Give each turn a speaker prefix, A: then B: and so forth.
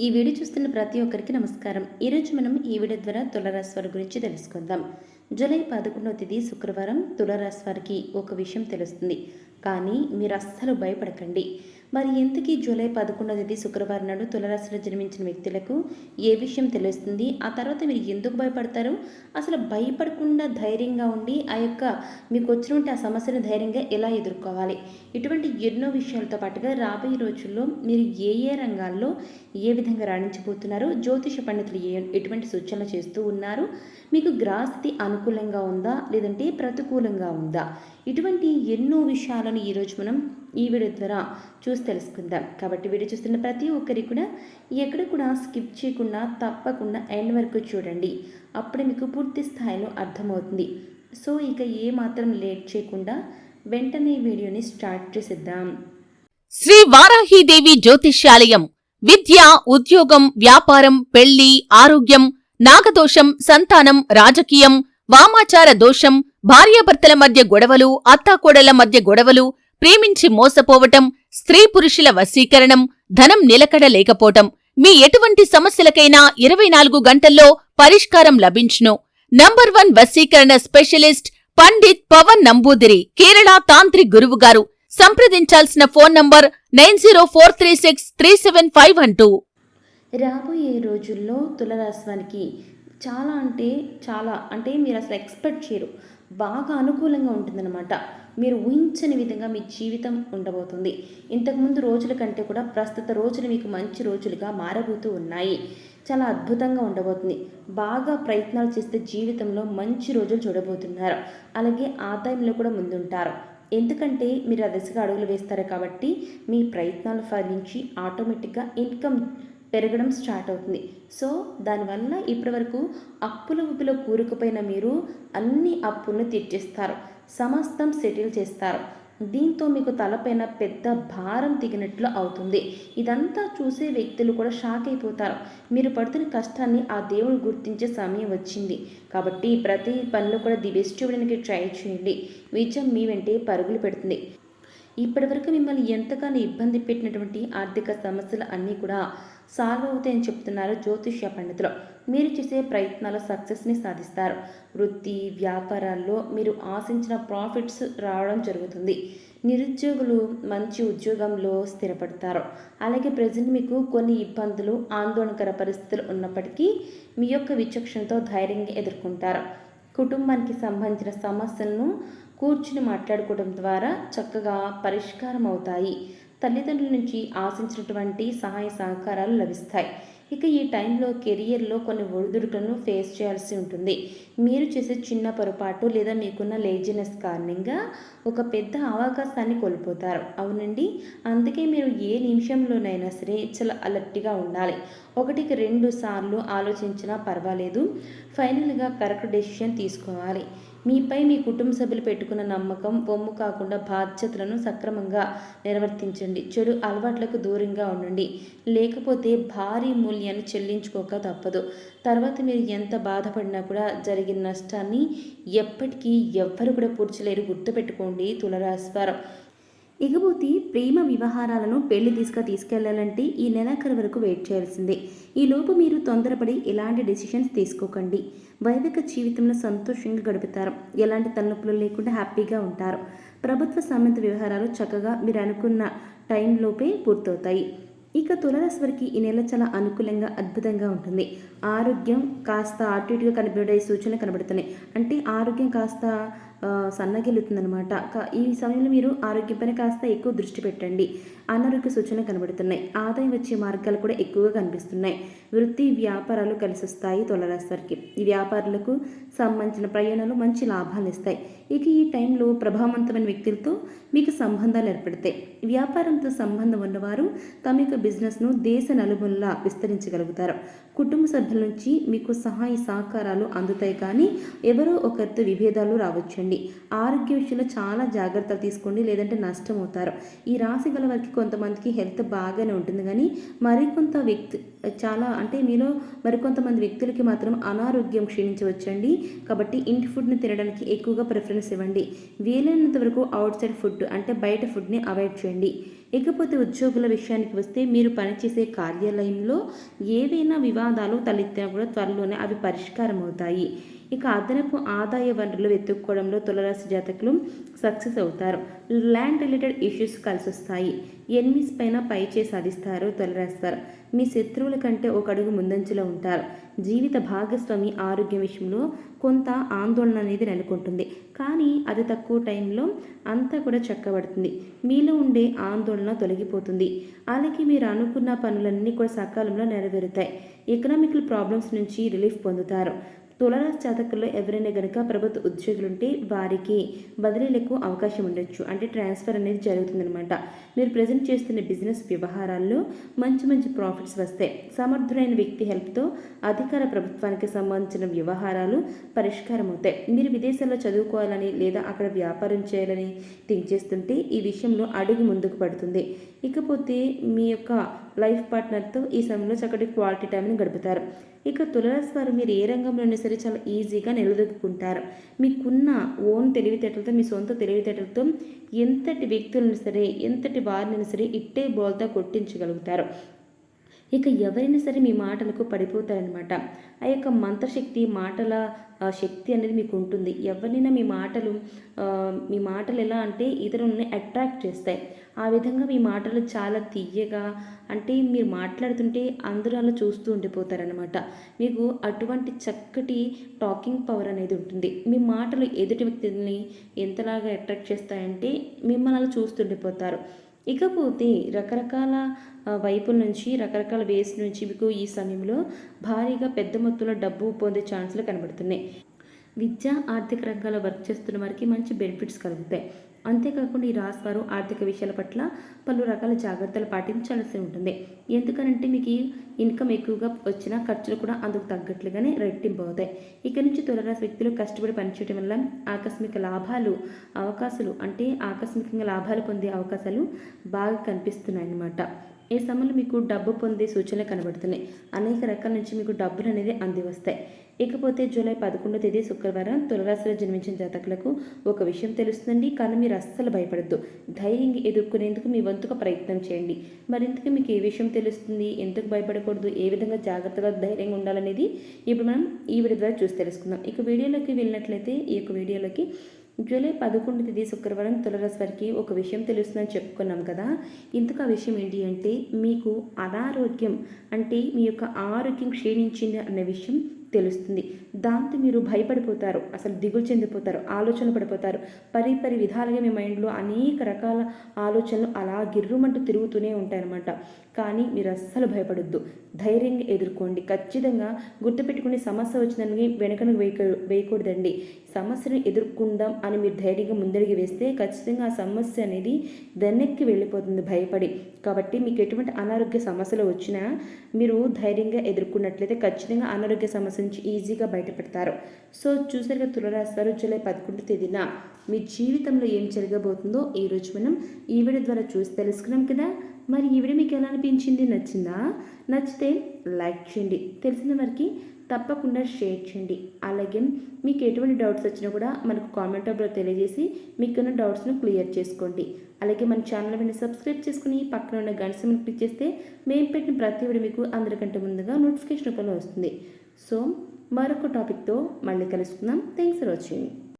A: ఈ వీడియో చూస్తున్న ప్రతి ఒక్కరికి నమస్కారం. ఈరోజు మనం ఈ వీడియో ద్వారా తులరాశి వారి గురించి తెలుసుకుందాం. జూలై పదకొండవ తేదీ శుక్రవారం తులరాశి వారికి ఒక విషయం తెలుస్తుంది. కానీ మీరు అస్సలు భయపడకండి. మరి ఎంతకీ జూలై పదకొండో తేదీ శుక్రవారం నాడు తులరాశిలో జన్మించిన వ్యక్తులకు ఏ విషయం తెలుస్తుంది? ఆ తర్వాత మీరు ఎందుకు భయపడతారు? అసలు భయపడకుండా ధైర్యంగా ఉండి ఆ యొక్క మీకు వచ్చినటువంటి ఆ సమస్యను ధైర్యంగా ఎలా ఎదుర్కోవాలి? ఇటువంటి ఎన్నో విషయాలతో పాటుగా రాబోయే రోజుల్లో మీరు ఏ ఏ రంగాల్లో ఏ విధంగా రాణించబోతున్నారు? జ్యోతిష పండితులు ఏ ఎటువంటి సూచనలు చేస్తూ ఉన్నారు? మీకు గ్రాస్థితి అనుకూలంగా ఉందా? లేదంటే ప్రతికూలంగా ఉందా? ఇటువంటి ఎన్నో విషయాలను ఈరోజు మనం ఈ వీడియో ద్వారా చూసి తెలుసుకుందాం. కాబట్టి వీడియో చూస్తున్న ప్రతి ఒక్కరికి కూడా ఎక్కడ కూడా స్కిప్ చేయకుండా తప్పకుండా ఎండ్ వరకు చూడండి. అప్పుడే మీకు పూర్తి స్థాయిలో అర్థమవుతుంది. సో ఇక ఏ మాత్రం లేట్ చేయకుండా వెంటనే వీడియోని స్టార్ట్ చేసేద్దాం.
B: శ్రీ వారాహీదేవి జ్యోతిష్యాలయం. విద్య ఉద్యోగం వ్యాపారం పెళ్ళి ఆరోగ్యం నాగదోషం సంతానం రాజకీయం వామాచార దోషం భార్యాభర్తల మధ్య గొడవలు అత్తాకోడళ్ళ మధ్య గొడవలు ప్రేమించి మోసపోవటం స్త్రీ పురుషుల వశీకరణం ధనం నిలకడ లేకపోవటం మీ ఎటువంటి సమస్యలకైనా ఇరవై నాలుగు గంటల్లో పరిష్కారం లభించును. నంబర్ వన్ వశీకరణ స్పెషలిస్ట్ పండిత్ పవన్ నంబూదిరి కేరళ తాంత్రిక్ గురువుగారు సంప్రదించాల్సిన phone number nine zero four three six three seven five one two.
A: రాబోయే రోజుల్లో తులరాశ్వానికి చాలా అంటే చాలా అంటే మీరు అసలు ఎక్స్పెక్ట్ చేయరు. బాగా అనుకూలంగా ఉంటుందన్నమాట. మీరు ఊహించని విధంగా మీ జీవితం ఉండబోతుంది. ఇంతకుముందు రోజుల కంటే కూడా ప్రస్తుత రోజులు మీకు మంచి రోజులుగా మారబోతూ ఉన్నాయి. చాలా అద్భుతంగా ఉండబోతుంది. బాగా ప్రయత్నాలు చేస్తే జీవితంలో మంచి రోజులు చూడబోతున్నారు. అలాగే ఆదాయంలో కూడా ముందుంటారు. ఎందుకంటే మీరు ఆ దిశగా అడుగులు వేస్తారు కాబట్టి మీ ప్రయత్నాలు ఫలించి ఆటోమేటిక్గా ఇన్కమ్ పెరగడం స్టార్ట్ అవుతుంది. సో దానివల్ల ఇప్పటివరకు అప్పుల ఊపిలో కూరుకుపోయిన మీరు అన్ని అప్పులను తీర్చేస్తారు. సమస్తం సెటిల్ చేస్తారు. దీంతో మీకు తలపైన పెద్ద భారం దిగినట్లు అవుతుంది. ఇదంతా చూసే వ్యక్తులు కూడా షాక్ అయిపోతారు. మీరు పడుతున్న కష్టాన్ని ఆ దేవుడు గుర్తించే సమయం వచ్చింది. కాబట్టి ప్రతి పనిలో కూడా ది బెస్ట్ ఇవ్వడానికి ట్రై చేయండి. విజయం మీ వెంటే పరుగులు పెడుతుంది. ఇప్పటివరకు మిమ్మల్ని ఎంతగానో ఇబ్బంది పెట్టినటువంటి ఆర్థిక సమస్యలు అన్నీ కూడా సాల్వ్ అవుతాయని చెప్తున్నారు జ్యోతిష్య పండితులు. మీరు చేసే ప్రయత్నాలు సక్సెస్ని సాధిస్తారు. వృత్తి వ్యాపారాల్లో మీరు ఆశించిన ప్రాఫిట్స్ రావడం జరుగుతుంది. నిరుద్యోగులు మంచి ఉద్యోగంలో స్థిరపడతారు. అలాగే ప్రజెంట్ మీకు కొన్ని ఇబ్బందులు ఆందోళనకర పరిస్థితులు ఉన్నప్పటికీ మీ యొక్క విచక్షణతో ధైర్యంగా ఎదుర్కొంటారు. కుటుంబానికి సంబంధించిన సమస్యలను కూర్చుని మాట్లాడుకోవడం ద్వారా చక్కగా పరిష్కారం అవుతాయి తల్లిదండ్రుల నుంచి ఆశించినటువంటి సహాయ సహకారాలు లభిస్తాయి. ఇక ఈ టైంలో కెరియర్లో కొన్ని ఒడిదుడుకులను ఫేస్ చేయాల్సి ఉంటుంది. మీరు చేసే చిన్న పొరపాటు లేదా మీకున్న లేజినెస్ కారణంగా ఒక పెద్ద అవకాశాన్ని కోల్పోతారు. అవునండి? అందుకే మీరు ఏ నిమిషంలోనైనా సరే చాలా అలర్ట్గా ఉండాలి. ఒకటికి రెండు సార్లు ఆలోచించినా పర్వాలేదు. ఫైనల్గా కరెక్ట్ డెసిషన్ తీసుకోవాలి. మీపై మీ కుటుంబ సభ్యులు పెట్టుకున్న నమ్మకం బొమ్ము కాకుండా బాధ్యతలను సక్రమంగా నిర్వర్తించండి. చెడు అలవాట్లకు దూరంగా ఉండండి. లేకపోతే భారీ మూల్యాన్ని చెల్లించుకోక తప్పదు. తర్వాత మీరు ఎంత బాధపడినా కూడా జరిగిన నష్టాన్ని ఎప్పటికీ ఎవ్వరు కూడా పూడ్చలేరు. గుర్తుపెట్టుకోండి తులరాశివారం ఇకపోతే ప్రేమ వ్యవహారాలను పెళ్ళి దిశగా తీసుకెళ్ళాలంటే ఈ నెలాఖరు వరకు వెయిట్ చేయాల్సిందే. ఈ లోపు మీరు తొందరపడి ఎలాంటి డెసిషన్స్ తీసుకోకండి. వైదిక జీవితంలో సంతోషంగా గడుపుతారు. ఎలాంటి తలనొప్పులు లేకుండా హ్యాపీగా ఉంటారు. ప్రభుత్వ సంబంధిత వ్యవహారాలు చక్కగా మీరు అనుకున్న టైంలోపే పూర్తవుతాయి. ఇక తులరాశి వారికి ఈ నెల చాలా అనుకూలంగా అద్భుతంగా ఉంటుంది. ఆరోగ్యం కాస్త అటు ఇటుగా కనబడే సూచన కనబడుతున్నాయి. అంటే ఆరోగ్యం కాస్త సన్నగిల్లుతుందనమాట ఈ సమయంలో మీరు ఆరోగ్యంపైన కాస్త ఎక్కువ దృష్టి పెట్టండి. అనారోగ్య సూచనలు కనబడుతున్నాయి. ఆదాయం వచ్చే మార్గాలు కూడా ఎక్కువగా కనిపిస్తున్నాయి. వృత్తి వ్యాపారాలు కలిసి వస్తాయి తులరాశి ఈ వ్యాపారులకు సంబంధించిన ప్రయాణాలు మంచి లాభాలు ఇస్తాయి. ఇక ఈ టైంలో ప్రభావవంతమైన వ్యక్తులతో మీకు సంబంధాలు ఏర్పడతాయి. వ్యాపారంతో సంబంధం ఉన్నవారు తమ యొక్క బిజినెస్ను దేశ నలుమూలలా విస్తరించగలుగుతారు. కుటుంబ సభ్యుల నుంచి మీకు సహాయ సహకారాలు అందుతాయి కానీ ఎవరో ఒకరితో విభేదాలు చేయండి ఆరోగ్య విషయంలో చాలా జాగ్రత్తలు తీసుకోండి లేదంటే నష్టం అవుతారు ఈ రాశి గల వారికి కొంతమందికి హెల్త్ బాగానే ఉంటుంది. కానీ మరికొంత వ్యక్తి చాలా అంటే మీలో మరికొంతమంది వ్యక్తులకి మాత్రం అనారోగ్యం క్షీణించవచ్చండి. కాబట్టి ఇంటి ఫుడ్ని తినడానికి ఎక్కువగా ప్రిఫరెన్స్ ఇవ్వండి. వీలైనంత వరకు అవుట్ సైడ్ ఫుడ్ అంటే బయట ఫుడ్ని అవాయిడ్ చేయండి. ఇకపోతే ఉద్యోగుల విషయానికి వస్తే మీరు పనిచేసే కార్యాలయంలో ఏవైనా వివాదాలు తలెత్తినా కూడా త్వరలోనే అవి పరిష్కారం అవుతాయి ఇక అదనపు ఆదాయ వనరులు వెతుక్కోవడంలో తులరాశి జాతకులు సక్సెస్ అవుతారు. ల్యాండ్ రిలేటెడ్ ఇష్యూస్ కలిసి వస్తాయి ఎనిమిస్ పైన పైచే సాధిస్తారు తొలరేస్తారు మీ శత్రువుల కంటే ఒక అడుగు ముందంజలో ఉంటారు. జీవిత భాగస్వామి ఆరోగ్యం విషయంలో కొంత ఆందోళన అనేది నెలకొంటుంది. కానీ అది తక్కువ టైంలో అంతా కూడా చక్కబడుతుంది. మీలో ఉండే ఆందోళన తొలగిపోతుంది. అలాగే మీరు అనుకున్న పనులన్నీ కూడా సకాలంలో నెరవేరుతాయి. ఎకనామికల్ ప్రాబ్లమ్స్ నుంచి రిలీఫ్ పొందుతారు. తులరాశి జాతకుల్లో ఎవరైనా గనుక ప్రభుత్వ ఉద్యోగులుంటే వారికి బదిలీలకు అవకాశం ఉండొచ్చు. అంటే ట్రాన్స్ఫర్ అనేది జరుగుతుందనమాట మీరు ప్రజెంట్ చేస్తున్న బిజినెస్ వ్యవహారాల్లో మంచి మంచి ప్రాఫిట్స్ వస్తాయి. సమర్థుడైన వ్యక్తి హెల్ప్తో అధికార ప్రభుత్వానికి సంబంధించిన వ్యవహారాలు పరిష్కారం అవుతాయి మీరు విదేశాల్లో చదువుకోవాలని లేదా అక్కడ వ్యాపారం చేయాలని థింక్ చేస్తుంటే ఈ విషయంలో అడుగు ముందుకు పడుతుంది. ఇకపోతే మీ యొక్క లైఫ్ పార్ట్నర్తో ఈ సమయంలో చక్కటి క్వాలిటీ టైంని గడుపుతారు. ఇక తులరాశి వారు మీరు ఏ రంగంలో సరే చాలా ఈజీగా నిలదొక్కుంటారు. మీకున్న ఓన్ తెలివితేటలతో మీ సొంత తెలివితేటలతో ఎంతటి వ్యక్తులను సరే ఎంతటి వారిని సరే ఇట్టే బోల్తా కొట్టించగలుగుతారు. ఇక ఎవరైనా సరే మీ మాటలకు పడిపోతారనమాట ఆ యొక్క మంత్రశక్తి మాటల శక్తి అనేది మీకు ఉంటుంది. ఎవరినైనా మీ మాటలు మీ మాటలు ఎలా అంటే ఇతరులని అట్రాక్ట్ చేస్తాయి. ఆ విధంగా మీ మాటలు చాలా తీయగా అంటే మీరు మాట్లాడుతుంటే అందరూ అలా చూస్తూ ఉండిపోతారనమాట మీకు అటువంటి చక్కటి టాకింగ్ పవర్ అనేది ఉంటుంది. మీ మాటలు ఎదుటి వ్యక్తిని ఎంతలాగా అట్రాక్ట్ చేస్తాయంటే మిమ్మల్ని అలా చూస్తుండిపోతారు ఇకపోతే రకరకాల వైపుల నుంచి రకరకాల వేస్ నుంచి మీకు ఈ సమయంలో భారీగా పెద్ద మొత్తంలో డబ్బు పొందే ఛాన్సులు కనబడుతున్నాయి. విద్య ఆర్థిక రంగాల్లో వర్క్ చేస్తున్న వారికి మంచి బెనిఫిట్స్ కలుగుతాయి. అంతేకాకుండా ఈ రాశివారు ఆర్థిక విషయాల పట్ల పలు రకాల జాగ్రత్తలు పాటించాల్సి ఉంటుంది. ఎందుకనంటే మీకు ఇన్కమ్ ఎక్కువగా వచ్చిన ఖర్చులు కూడా అందుకు తగ్గట్లుగానే రెట్టింపు అవుతాయి. ఇక నుంచి తులరాశి వ్యక్తులు కష్టపడి పనిచేయడం వల్ల ఆకస్మిక లాభాలు అవకాశాలు అంటే ఆకస్మికంగా లాభాలు పొందే అవకాశాలు బాగా కనిపిస్తున్నాయి అన్నమాట ఈ సమయంలో మీకు డబ్బు పొందే సూచనలు కనబడుతున్నాయి. అనేక రకాల నుంచి మీకు డబ్బులు అనేది అంది వస్తాయి ఇకపోతే జూలై పదకొండో తేదీ శుక్రవారం తులరాశిలో జన్మించిన జాతకులకు ఒక విషయం తెలుస్తుందండి. కానీ మీరు అస్సలు భయపడద్దు. ధైర్యంగా ఎదుర్కొనేందుకు మీ వంతుగా ప్రయత్నం చేయండి. మరింతకు మీకు ఏ విషయం తెలుస్తుంది? ఎందుకు భయపడకూడదు? ఏ విధంగా జాగ్రత్తగా ధైర్యంగా ఉండాలనేది ఇప్పుడు మనం ఈ వీడియో ద్వారా చూసి తెలుసుకుందాం. ఇక వీడియోలోకి వెళ్ళినట్లయితే ఈ యొక్క వీడియోలోకి జూలై పదకొండు తేదీ శుక్రవారం తులరాశి వారికి ఒక విషయం తెలుస్తుందని చెప్పుకున్నాం కదా. ఇంతకు ఆ విషయం ఏంటి అంటే మీకు అనారోగ్యం అంటే మీ యొక్క ఆరోగ్యం క్షీణించింది అనే విషయం తెలుస్తుంది. దాంతో మీరు భయపడిపోతారు. అసలు దిగులు చెందిపోతారు. ఆలోచన పడిపోతారు. పరి పరి విధాలుగా మీ మైండ్లో అనేక రకాల ఆలోచనలు అలా గిర్రుమంటూ తిరుగుతూనే ఉంటాయన్నమాట. కానీ మీరు అస్సలు భయపడొద్దు. ధైర్యంగా ఎదుర్కోండి. ఖచ్చితంగా గుర్తుపెట్టుకునే సమస్య వచ్చిందని వెనకను వేయక వేయకూడదండి. సమస్యను ఎదుర్కొందాం అని మీరు ధైర్యంగా ముందడిగి వేస్తే ఖచ్చితంగా ఆ సమస్య అనేది వెనక్కి వెళ్ళిపోతుంది. భయపడి. కాబట్టి మీకు ఎటువంటి అనారోగ్య సమస్యలు వచ్చినా మీరు ధైర్యంగా ఎదుర్కొన్నట్లయితే ఖచ్చితంగా అనారోగ్య సమస్య నుంచి ఈజీగా బయటపడతారు. సో చూసారుగా తులరాశి వారు జూలై పదకొండు తేదీన మీ జీవితంలో ఏం జరగబోతుందో ఈరోజు మనం ఈ వీడియో ద్వారా చూసి తెలుసుకున్నాం కదా. మరి ఈ వీడియో మీకు ఎలా అనిపించింది? నచ్చిందా? నచ్చితే లైక్ చేయండి. తెలిసిన వారికి తప్పకుండా షేర్ చేయండి. అలాగే మీకు ఎటువంటి డౌట్స్ వచ్చినా కూడా మనకు కామెంట్ టాబ్లో తెలియజేసి మీకున్న డౌట్స్ను క్లియర్ చేసుకోండి. అలాగే మన ఛానల్ మీద సబ్స్క్రైబ్ చేసుకుని పక్కన ఉన్న గంట క్లిక్ చేస్తే మేము పెట్టిన ప్రతి వీడియో మీకు అందరికంటే ముందుగా నోటిఫికేషన్ రూపంలో వస్తుంది. సో మరొక టాపిక్తో మళ్ళీ కలుసుకుందాం. Thanks for watching.